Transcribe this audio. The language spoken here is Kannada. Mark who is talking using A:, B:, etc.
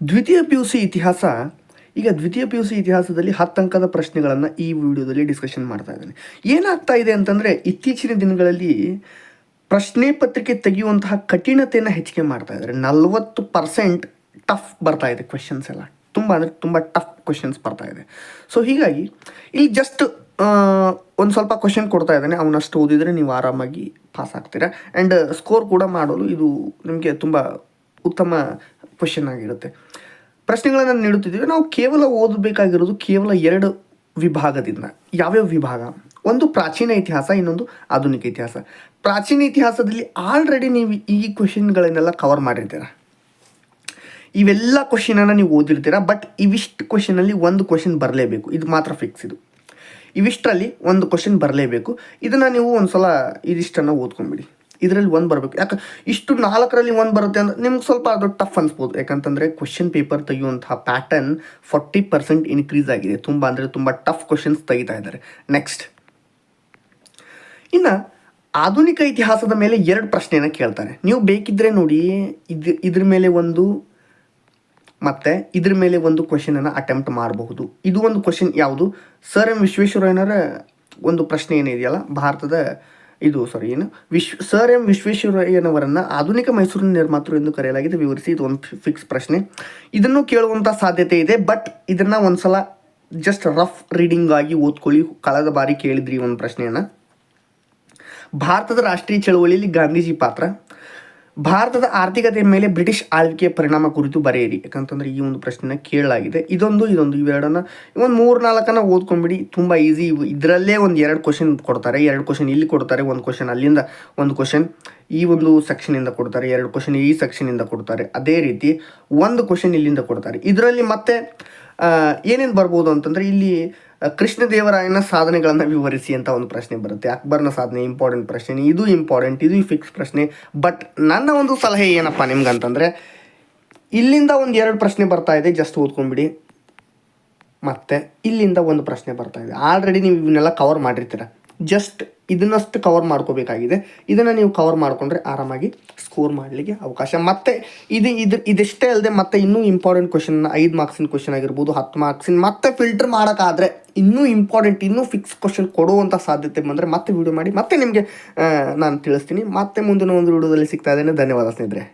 A: ದ್ವಿತೀಯ ಪಿ ಯು ಸಿ ಇತಿಹಾಸ, ಈಗ ದ್ವಿತೀಯ ಪಿ ಯು ಸಿ ಇತಿಹಾಸದಲ್ಲಿ ಪ್ರಶ್ನೆಗಳನ್ನು ಈ ವಿಡಿಯೋದಲ್ಲಿ ಡಿಸ್ಕಷನ್ ಮಾಡ್ತಾ ಇದ್ದೇನೆ. ಏನಾಗ್ತಾ ಇದೆ ಅಂತಂದರೆ, ಇತ್ತೀಚಿನ ದಿನಗಳಲ್ಲಿ ಪ್ರಶ್ನೆ ಪತ್ರಿಕೆ ತೆಗೆಯುವಂತಹ ಕಠಿಣತೆಯನ್ನು ಹೆಚ್ಚಿಗೆ ಮಾಡ್ತಾ ಇದ್ದಾರೆ. ನಲವತ್ತು ಪರ್ಸೆಂಟ್ ಟಫ್ ಬರ್ತಾ ಇದೆ ಕ್ವೆಶನ್ಸ್ ಎಲ್ಲ. ತುಂಬ ಅಂದರೆ ತುಂಬ ಟಫ್ ಕ್ವೆಶನ್ಸ್ ಬರ್ತಾ ಇದೆ. ಸೊ ಹೀಗಾಗಿ ಇಲ್ಲಿ ಜಸ್ಟ್ ಒಂದು ಸ್ವಲ್ಪ ಕ್ವೆಶನ್ ಕೊಡ್ತಾ ಇದ್ದಾನೆ. ಅವನಷ್ಟು ಓದಿದರೆ ನೀವು ಆರಾಮಾಗಿ ಪಾಸ್ ಆಗ್ತೀರಾ. ಆ್ಯಂಡ್ ಸ್ಕೋರ್ ಕೂಡ ಮಾಡಲು ಇದು ನಿಮಗೆ ತುಂಬ ಉತ್ತಮ ಕ್ವೆಶನ್ ಆಗಿರುತ್ತೆ. ಪ್ರಶ್ನೆಗಳನ್ನು ನೀಡುತ್ತಿದ್ದೀವಿ. ನಾವು ಕೇವಲ ಓದಬೇಕಾಗಿರೋದು ಕೇವಲ ಎರಡು ವಿಭಾಗದಿಂದ. ಯಾವ್ಯಾವ ವಿಭಾಗ? ಒಂದು ಪ್ರಾಚೀನ ಇತಿಹಾಸ, ಇನ್ನೊಂದು ಆಧುನಿಕ ಇತಿಹಾಸ. ಪ್ರಾಚೀನ ಇತಿಹಾಸದಲ್ಲಿ ಆಲ್ರೆಡಿ ನೀವು ಈ ಕ್ವಶನ್ಗಳನ್ನೆಲ್ಲ ಕವರ್ ಮಾಡಿರ್ತೀರ? ಇವೆಲ್ಲ ಕ್ವಶನನ್ನು ನೀವು ಓದಿರ್ತೀರ? ಬಟ್ ಇವಿಷ್ಟು ಕ್ವಶನಲ್ಲಿ ಒಂದು ಕ್ವಶನ್ ಬರಲೇಬೇಕು. ಇದು ಮಾತ್ರ ಫಿಕ್ಸ್ ಇದು. ಇವಿಷ್ಟರಲ್ಲಿ ಒಂದು ಕ್ವಶನ್ ಬರಲೇಬೇಕು. ಇದನ್ನು ನೀವು ಒಂದು ಸಲ ಇದಿಷ್ಟನ್ನು ಓದ್ಕೊಂಬಿಡಿ ಇದರಲ್ಲಿ ಒಂದು ಬರಬೇಕು. ಯಾಕೆ, ಇಷ್ಟು ನಾಲ್ಕರಲ್ಲಿ ಒಂದು ಬರುತ್ತೆ ಅಂದ್ರೆ ನಿಮ್ಗೆ ಸ್ವಲ್ಪ ಅದು ಟಫ್ ಅನ್ಸ್ಬೋದು. ಯಾಕಂತಂದರೆ question paper ತೆಗೆಯುವಂತಹ pattern forty percent increase ಆಗಿದೆ. ತುಂಬ ಅಂದರೆ ತುಂಬ ಟಫ್ ಕ್ವಶನ್ಸ್ ತೆಗಿತಾ ಇದ್ದಾರೆ. ನೆಕ್ಸ್ಟ್ ಇನ್ನು ಆಧುನಿಕ ಇತಿಹಾಸದ ಮೇಲೆ ಎರಡು ಪ್ರಶ್ನೆಯನ್ನು ಕೇಳ್ತಾರೆ. ನೀವು ಬೇಕಿದ್ದರೆ ನೋಡಿ, ಇದು, ಇದ್ರ ಮೇಲೆ ಒಂದು ಮತ್ತು ಇದ್ರ ಮೇಲೆ ಒಂದು ಕ್ವಶನನ್ನು ಅಟೆಂಪ್ಟ್ ಮಾಡಬಹುದು. ಇದು ಒಂದು ಕ್ವಶನ್ ಯಾವುದು? ಸರ್ ಎಂ ವಿಶ್ವೇಶ್ವರಯ್ಯನವರ ಒಂದು ಪ್ರಶ್ನೆ ಏನಿದೆಯಲ್ಲ, ಭಾರತದ ಇದು ಸಾರಿ ಏನು? ವಿಶ್ವ ಸರ್ ಎಂ ವಿಶ್ವೇಶ್ವರಯ್ಯನವರನ್ನು ಆಧುನಿಕ ಮೈಸೂರಿನ ನಿರ್ಮಾತೃ ಎಂದು ಕರೆಯಲಾಗಿದೆ. ವಿವರಿಸಿ, ಇದು ಒಂದು ಫಿಕ್ಸ್ ಪ್ರಶ್ನೆ. ಇದನ್ನು ಕೇಳುವಂಥ ಸಾಧ್ಯತೆ ಇದೆ ಬಟ್ ಇದನ್ನು ಒಂದು ಸಲ ಜಸ್ಟ್ ರಫ್ ರೀಡಿಂಗ್ ಆಗಿ ಓದ್ಕೊಳ್ಳಿ. ಕಳೆದ ಬಾರಿ ಕೇಳಿದ್ರಿ ಒಂದು ಪ್ರಶ್ನೆಯನ್ನು. ಭಾರತದ ರಾಷ್ಟ್ರೀಯ ಚಳವಳಿಯಲ್ಲಿ ಗಾಂಧೀಜಿ ಪಾತ್ರ. ಭಾರತದ ಆರ್ಥಿಕತೆಯ ಮೇಲೆ ಬ್ರಿಟಿಷ್ ಆಳ್ವಿಕೆಯ ಪರಿಣಾಮ ಕುರಿತು ಬರೆಯಿರಿ. ಯಾಕಂತಂದ್ರೆ ಈ ಒಂದು ಪ್ರಶ್ನೆನ ಕೇಳಲಾಗಿದೆ. ಇದೊಂದು ಇದೊಂದು, ಇವೆರಡನ್ನ ಒಂದು ಮೂರು ನಾಲ್ಕನ್ನ ಓದ್ಕೊಂಡ್ಬಿಡಿ. ತುಂಬ ಈಸಿ ಇದರಲ್ಲೇ ಒಂದು ಎರಡು ಕ್ವಶನ್ ಕೊಡ್ತಾರೆ. ಎರಡು ಕ್ವಶನ್ ಇಲ್ಲಿ ಕೊಡ್ತಾರೆ. ಒಂದು ಕ್ವಶನ್ ಅಲ್ಲಿಂದ ಒಂದು ಕ್ವಶನ್ ಈ ಒಂದು ಸೆಕ್ಷನಿಂದ ಕೊಡ್ತಾರೆ. ಎರಡು ಕ್ವಶನ್ ಈ ಸೆಕ್ಷನಿಂದ ಕೊಡ್ತಾರೆ. ಅದೇ ರೀತಿ ಒಂದು ಕ್ವಶನ್ ಇಲ್ಲಿಂದ ಕೊಡ್ತಾರೆ. ಇದರಲ್ಲಿ ಮತ್ತೆ ಏನೇನು ಬರ್ಬೋದು ಅಂತಂದರೆ ಇಲ್ಲಿ ಕೃಷ್ಣದೇವರಾಯನ ಸಾಧನೆಗಳನ್ನು ವಿವರಿಸಿ ಅಂತ ಒಂದು ಪ್ರಶ್ನೆ ಬರುತ್ತೆ. ಅಕ್ಬರ್ನ ಸಾಧನೆ ಇಂಪಾರ್ಟೆಂಟ್ ಪ್ರಶ್ನೆ, ಇದು ಇಂಪಾರ್ಟೆಂಟ್ ಇದು ಫಿಕ್ಸ್ ಪ್ರಶ್ನೆ. ಬಟ್ ನನ್ನ ಒಂದು ಸಲಹೆ ಏನಪ್ಪ ನಿಮ್ಗೆ ಅಂತಂದರೆ ಇಲ್ಲಿಂದ ಒಂದು ಎರಡು ಪ್ರಶ್ನೆ ಬರ್ತಾ ಇದೆ ಜಸ್ಟ್ ಓದ್ಕೊಂಡ್ಬಿಡಿ. ಮತ್ತು ಇಲ್ಲಿಂದ ಒಂದು ಪ್ರಶ್ನೆ ಬರ್ತಾ ಇದೆ. ಆಲ್ರೆಡಿ ನೀವು ಇವನ್ನೆಲ್ಲ ಕವರ್ ಮಾಡಿರ್ತೀರ. ಜಸ್ಟ್ ಇದನ್ನಷ್ಟು ಕವರ್ ಮಾಡ್ಕೋಬೇಕಾಗಿದೆ. ಇದನ್ನು ನೀವು ಕವರ್ ಮಾಡಿಕೊಂಡ್ರೆ ಆರಾಮಾಗಿ ಸ್ಕೋರ್ ಮಾಡಲಿಕ್ಕೆ ಅವಕಾಶ. ಮತ್ತೆ ಇದು ಇದು ಇದಿಷ್ಟೇ ಅಲ್ಲದೆ ಮತ್ತೆ ಇನ್ನೂ ಇಂಪಾರ್ಟೆಂಟ್ ಕ್ವಶನ್ ಐದು ಮಾರ್ಕ್ಸಿನ ಕ್ವಶನ್ ಆಗಿರ್ಬೋದು, ಹತ್ತು ಮಾರ್ಕ್ಸಿನ ಮತ್ತೆ ಫಿಲ್ಟರ್ ಮಾಡೋಕ್ಕಾದರೆ ಇನ್ನೂ ಇಂಪಾರ್ಟೆಂಟ್ ಇನ್ನೂ ಫಿಕ್ಸ್ ಕ್ವಶನ್ ಕೊಡುವಂಥ ಸಾಧ್ಯತೆ ಬಂದರೆ ಮತ್ತೆ ವಿಡಿಯೋ ಮಾಡಿ, ಮತ್ತೆ ನಿಮಗೆ ನಾನು ತಿಳಿಸ್ತೀನಿ. ಮತ್ತೆ ಮುಂದಿನ ಒಂದು ವೀಡಿಯೋದಲ್ಲಿ ಸಿಗ್ತಾ ಇದ್ದೇನೆ. ಧನ್ಯವಾದ ಸ್ನೇಹಿತರೆ.